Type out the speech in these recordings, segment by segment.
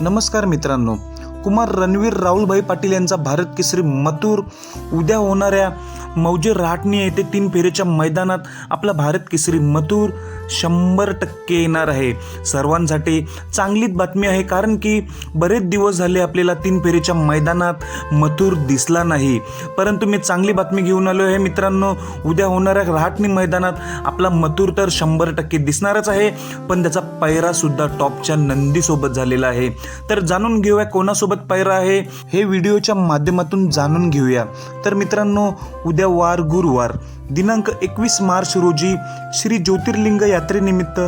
नमस्कार मित्रांनो. कुमार रणवीर राहुलभाई पाटील यांचा भारत केसरी मथुर. उद्या होणाऱ्या मौजे रहाटणी येथे तीन फेरीच्या मैदानात आपला भारत केसरी मथुर शंभर टक्के येणार आहे. सर्वांसाठी चांगलीच बातमी आहे कारण की बरेच दिवस झाले आपल्याला तीन फेरीच्या मैदानात मथुर दिसला नाही. परंतु मी चांगली बातमी घेऊन आलो आहे मित्रांनो उद्या होणाऱ्या रहाटणी मैदानात आपला मथुर तर शंभर टक्के दिसणारच आहे पण त्याचा पैरा सुद्धा टॉपच्या नंदीसोबत झालेला आहे. तर जाणून घेऊया कोणासोबत पैरा आहे हे व्हिडिओच्या माध्यमातून जाणून घेऊया. तर मित्रांनो उद्या वार गुरुवार दिनांक एकवीस मार्च रोजी श्री ज्योतिर्लिंग यात्रेनिमित्त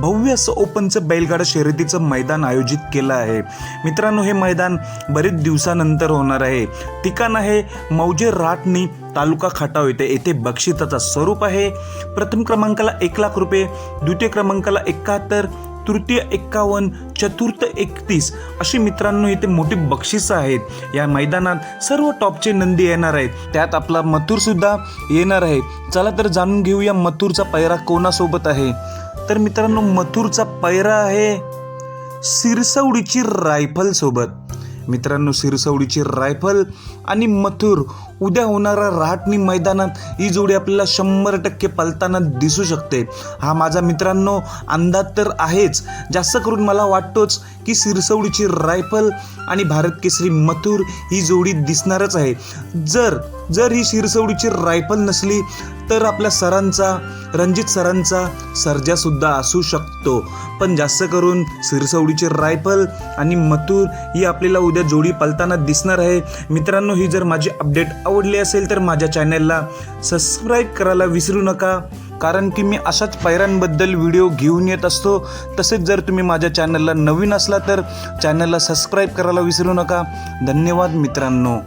भव्य असं ओपनचं बैलगाडा शर्यतीचं मैदान आयोजित केलं आहे. मित्रांनो हे मैदान बरेच दिवसानंतर होणार आहे. ठिकाण आहे मौजे राटणी तालुका खटाव. येथे येथे बक्षिसाचं स्वरूप आहे. प्रथम क्रमांकाला एक लाख रुपये द्वितीय क्रमांकाला एकाहत्तर तृतीय एक्कावन्न चतुर्थ एकतीस अशी मित्रांनो इथे मोठी बक्षिसं आहेत. या मैदानात सर्व टॉपचे नंदी येणार आहेत. त्यात आपला मथुर सुद्धा येणार आहे. चला तर जाणून घेऊया मथुरचा पैरा कोणासोबत आहे. तर मित्रांनो मथुरचा पैरा आहे सिरसवडीची रायफल सोबत. मित्रांनो सिरसवडीची रायफल आणि मथुर. उद्या होणाऱ्या रहाटणी मैदानात ही जोडी आपल्याला शंभर टक्के पलताना दिसू शकते. हा माझा मित्रांनो अंदाज तर आहेच. जास्त करून मला वाटतोच की सिरसवडीची रायफल आणि भारत केसरी मथुर ही जोडी दिसणारच आहे. जर जर ही शिरसवडीची रायफल नसली तर आपल्या सरांचा रणजित सरांचा सर्जासुद्धा असू शकतो. पण जास्त करून सिरसवडीची रायफल आणि मथुर ही आपल्याला उद्या जोडी पलताना दिसणार आहे. मित्रांनो ही जर माझी अपडेट आवडली असेल तर माझ्या चॅनलला सबस्क्राईब करायला विसरू नका. कारण की मी अशाच पैरांबद्दल व्हिडिओ घेऊन येत असतो. तसेच जर तुम्ही माझ्या चॅनलला नवीन असला तर चॅनलला सबस्क्राईब करायला विसरू नका. धन्यवाद मित्रांनो.